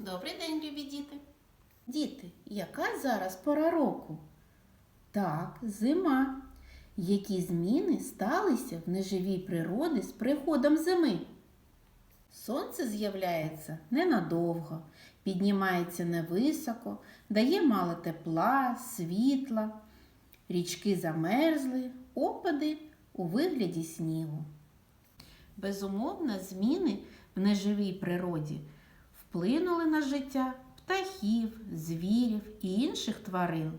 Добрий день, любі діти. Діти, яка зараз пора року? Так, зима. Які зміни сталися в неживій природі з приходом зими? Сонце з'являється ненадовго, піднімається невисоко, дає мало тепла, світла, річки замерзли, опади у вигляді снігу. Безумовно, зміни в неживій природі вплинули на життя птахів, звірів і інших тварин.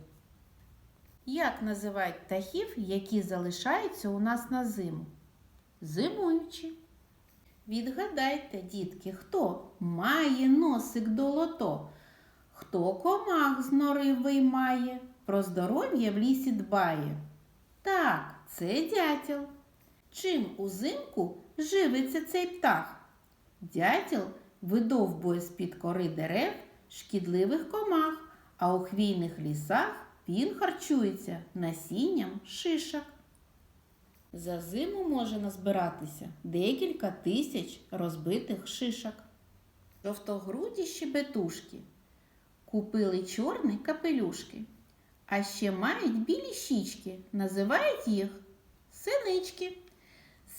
Як називають птахів, які залишаються у нас на зиму? Зимуючі. Відгадайте, дітки, хто має носик долото, хто комах з нори виймає, про здоров'я в лісі дбає. Так, це дятел. Чим узимку живиться цей птах? Дятел видовбує з-під кори дерев шкідливих комах, а у хвійних лісах він харчується насінням шишок. За зиму може назбиратися декілька тисяч розбитих шишок. Жовтогруді щебетушки купили чорні капелюшки, а ще мають білі щічки, називають їх синички.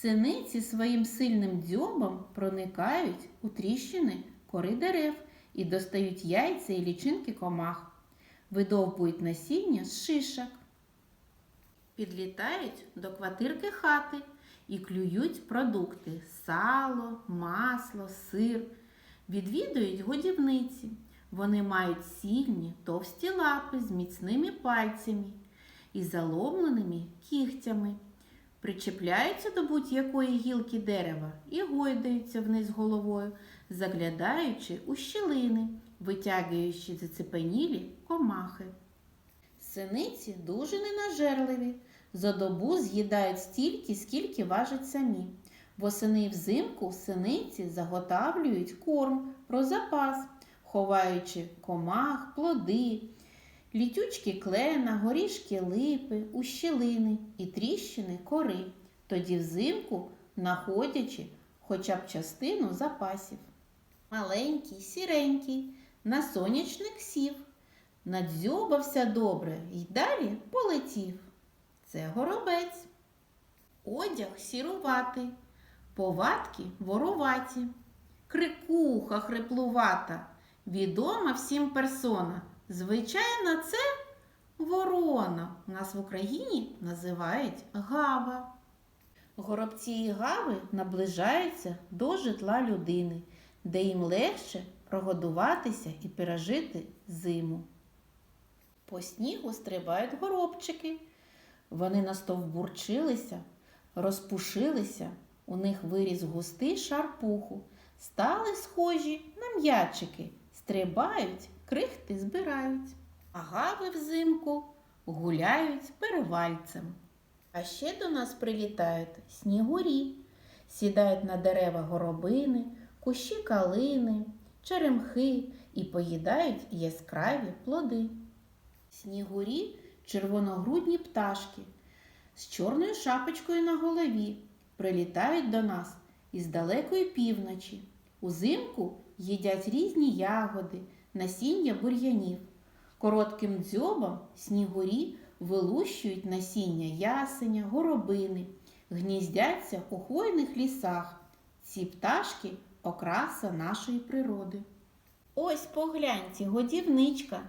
Синиці своїм сильним дзьобом проникають у тріщини кори дерев і достають яйця і лічинки комах, видовбують насіння з шишок. Підлітають до квартирки хати і клюють продукти сало, масло, сир. Відвідують годівниці. Вони мають сильні, товсті лапи з міцними пальцями і заломленими кігтями. Причепляються до будь-якої гілки дерева і гойдаються вниз головою, заглядаючи у щілини, витягуючи зацепенілі комахи. Синиці дуже ненажерливі. За добу з'їдають стільки, скільки важать самі. Восени взимку синиці заготавлюють корм про запас, ховаючи комах, плоди, літючки клена, горішки липи, ущелини і тріщини кори, тоді взимку находячи хоча б частину запасів. Маленький, сіренький, на сонячник сів, надзьобався добре й далі полетів. Це горобець. Одяг сіруватий, повадки воруваті, крикуха хриплувата, відома всім персона. Звичайно, це ворона. У нас в Україні називають гава. Горобці і гави наближаються до житла людини, де їм легше прогодуватися і пережити зиму. По снігу стрибають горобчики. Вони настовбурчилися, розпушилися, у них виріс густий шар пуху, стали схожі на м'ячики, стрибають, крихти збирають. А гави взимку гуляють перевальцем. А ще до нас прилітають снігурі, сідають на дерева горобини, кущі калини, черемхи і поїдають яскраві плоди. Снігурі червоногрудні пташки з чорною шапочкою на голові прилітають до нас із далекої півночі. Узимку їдять різні ягоди, насіння бур'янів. Коротким дзьобом снігурі вилущують насіння ясеня, горобини, гніздяться у хвойних лісах. Ці пташки окраса нашої природи. Ось погляньте, годівничка.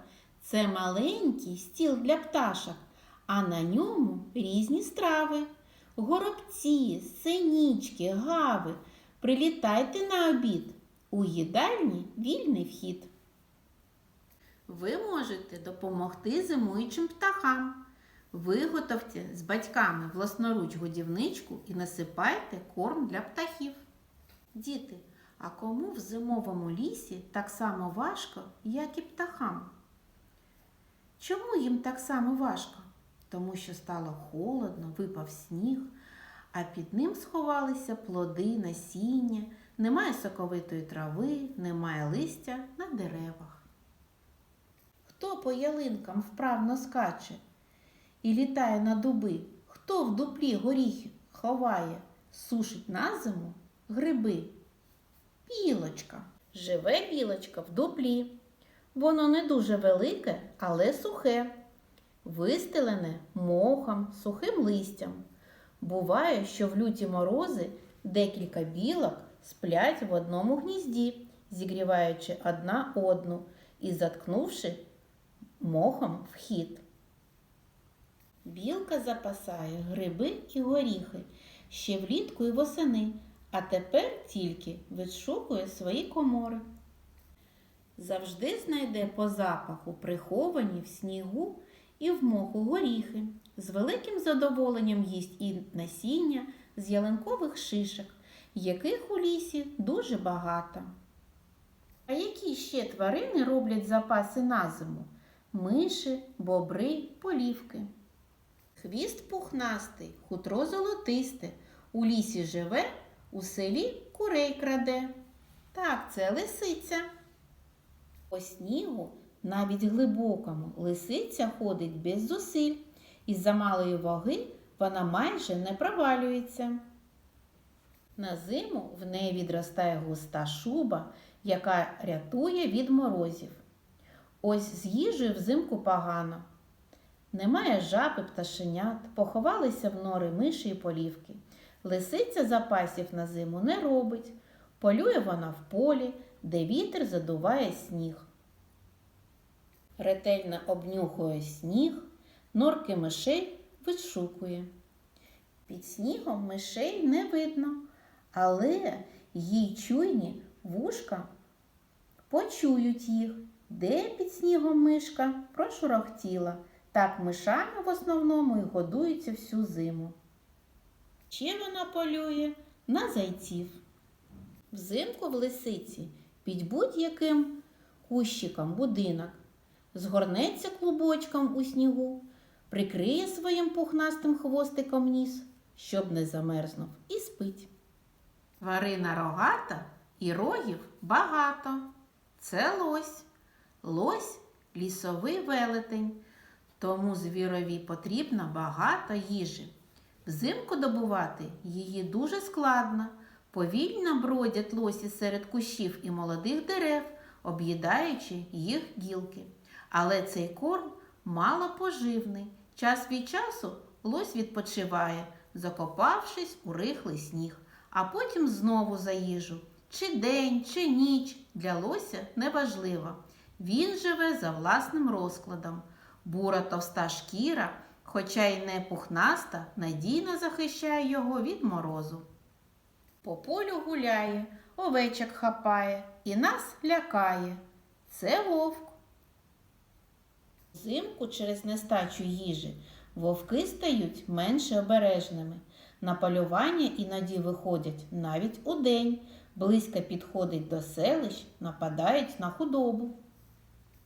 Це маленький стіл для пташок, а на ньому різні страви. Горобці, синічки, гави. Прилітайте на обід. У їдальні вільний вхід. Ви можете допомогти зимуючим птахам. Виготовте з батьками власноруч годівничку і насипайте корм для птахів. Діти, а кому в зимовому лісі так само важко, як і птахам? Чому їм так само важко? Тому що стало холодно, випав сніг, а під ним сховалися плоди, насіння, немає соковитої трави, немає листя на деревах. По ялинкам вправно скаче і літає на дуби, хто в дуплі горіхи ховає, сушить на зиму гриби? Пілочка. Живе білочка в дуплі. Воно не дуже велике, але сухе, вистелене мохом, сухим листям. Буває, що в люті морози декілька білок сплять в одному гнізді, зігріваючи одна одну і заткнувши мохом вхід. Білка запасає гриби і горіхи ще влітку і восени, а тепер тільки відшукує свої комори. Завжди знайде по запаху приховані в снігу і в моху горіхи. З великим задоволенням їсть і насіння з ялинкових шишок, яких у лісі дуже багато. А які ще тварини роблять запаси на зиму? Миші, бобри, полівки. Хвіст пухнастий, хутро золотисте, у лісі живе, у селі курей краде. Так, це лисиця. По снігу, навіть глибокому, лисиця ходить без зусиль, і за малої ваги вона майже не провалюється. На зиму в неї відростає густа шуба, яка рятує від морозів. Ось з їжею взимку погано. Немає жаб пташенят, поховалися в нори миші і полівки. Лисиця запасів на зиму не робить. Полює вона в полі, де вітер задуває сніг. Ретельно обнюхує сніг, норки мишей відшукує. Під снігом мишей не видно, але їй чуйні вушка почують їх, де під снігом мишка прошурохтіла. Так мишами в основному і годуються всю зиму. Ще вона полює на зайців. Взимку в лисиці під будь-яким кущиком будинок згорнеться клубочком у снігу, прикриє своїм пухнастим хвостиком ніс, щоб не замерзнув, і спить. Тварина рогата і рогів багато. Це лось. Лось лісовий велетень, тому звірові потрібно багато їжі. Взимку добувати її дуже складно. Повільно бродять лосі серед кущів і молодих дерев, об'їдаючи їх гілки. Але цей корм мало поживний. Час від часу лось відпочиває, закопавшись у рихлий сніг, а потім знову за їжу. Чи день, чи ніч для лося неважливо. Він живе за власним розкладом. Бура товста шкіра, хоча й не пухнаста, надійно захищає його від морозу. По полю гуляє, овечок хапає і нас лякає. Це вовк. Взимку через нестачу їжі вовки стають менше обережними. На полювання іноді виходять навіть удень, близько підходять до селищ, нападають на худобу.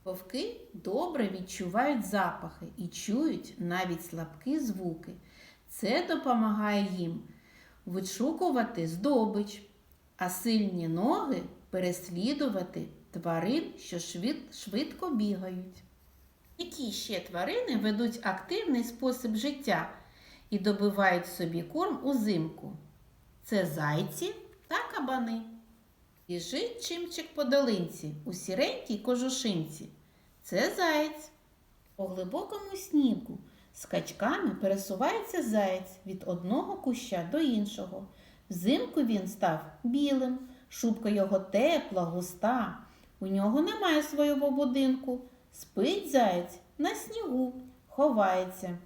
Вовки добре відчувають запахи і чують навіть слабкі звуки. Це допомагає їм відшукувати здобич, а сильні ноги переслідувати тварин, що швид, швидко бігають. Які ще тварини ведуть активний спосіб життя і добивають собі корм узимку? Це зайці та кабани. Біжить чимчик по долинці у сіренькій кожушинці. Це заєць. По глибокому снігу скачками пересувається заєць від одного куща до іншого. Взимку він став білим, шубка його тепла, густа. У нього немає свого будинку. Спить заєць на снігу, ховається.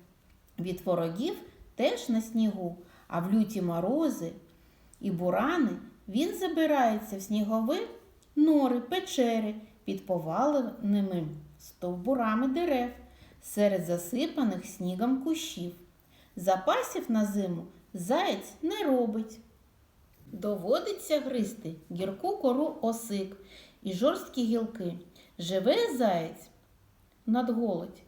Від ворогів теж на снігу, а в люті морози і бурани він забирається в снігові нори, печери під поваленими стовбурами дерев, серед засипаних снігом кущів. Запасів на зиму заєць не робить. Доводиться гризти гірку кору осик і жорсткі гілки. Живе заєць надголодь.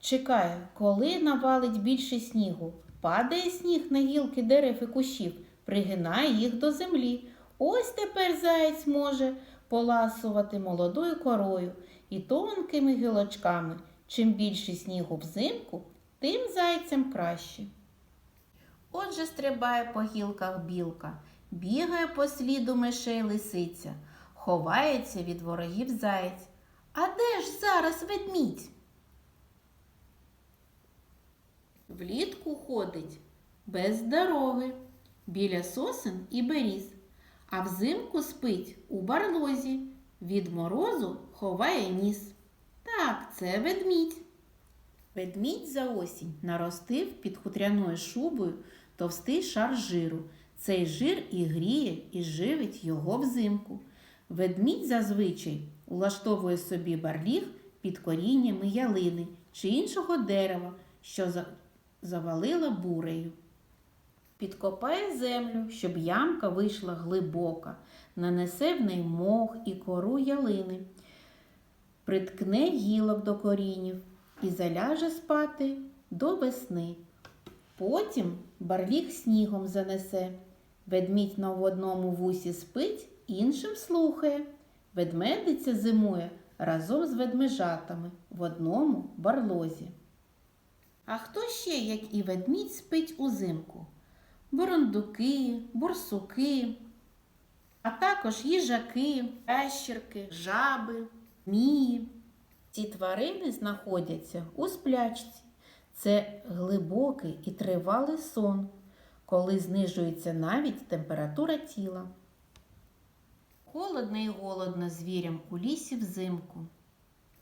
Чекає, коли навалить більше снігу. Падає сніг на гілки дерев і кущів, пригинає їх до землі. Ось тепер заєць може поласувати молодою корою і тонкими гілочками. Чим більше снігу взимку, тим зайцям краще. Отже, стрибає по гілках білка, бігає по сліду мишей лисиця, ховається від ворогів заєць. А де ж зараз ведмідь? Влітку ходить без дороги, біля сосен і беріз, а взимку спить у барлозі, від морозу ховає ніс. Так, це ведмідь. Ведмідь за осінь наростив під хутряною шубою товстий шар жиру. Цей жир і гріє, і живить його взимку. Ведмідь зазвичай улаштовує собі барліг під коріннями ялини чи іншого дерева, що за- завалила бурею. Підкопає землю, щоб ямка вийшла глибока, нанесе в неї мох і кору ялини, приткне гілок до корінів і заляже спати до весни. Потім барліг снігом занесе. Ведмідь на одному вусі спить, іншим слухає. Ведмедиця зимує разом з ведмежатами в одному барлозі. А хто ще, як і ведмідь, спить узимку? Бурундуки, бурсуки, а також їжаки, ящерки, жаби, мії. Ці тварини знаходяться у сплячці. Це глибокий і тривалий сон, коли знижується навіть температура тіла. Холодно і голодно звірям у лісі взимку.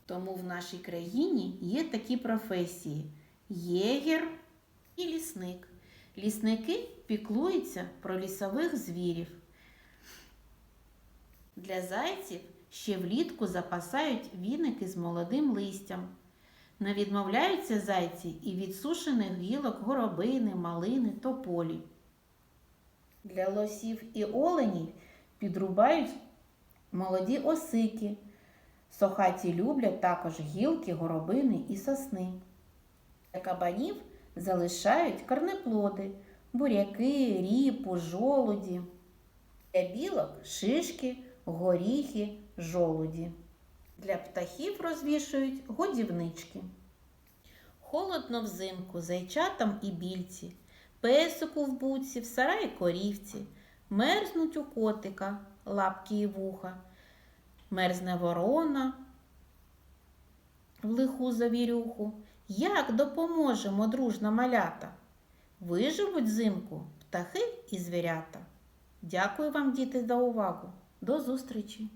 Тому в нашій країні є такі професії єгер і лісник. Лісники піклуються про лісових звірів. Для зайців ще влітку запасають віники з молодим листям. Не відмовляються зайці і від сушених гілок горобини, малини, тополі. Для лосів і оленів підрубають молоді осики. Сохаті люблять також гілки, горобини і сосни. Для кабанів залишають корнеплоди, буряки, ріпу, жолуді. Для білок шишки, горіхи, жолуді. Для птахів розвішують годівнички. Холодно взимку зайчатам і більці, песику в буці, в сараї корівці, мерзнуть у котика лапки і вуха, мерзне ворона в лиху завірюху. Як допоможемо дружна малята? Виживуть взимку птахи і звірята. Дякую вам, діти, за увагу. До зустрічі!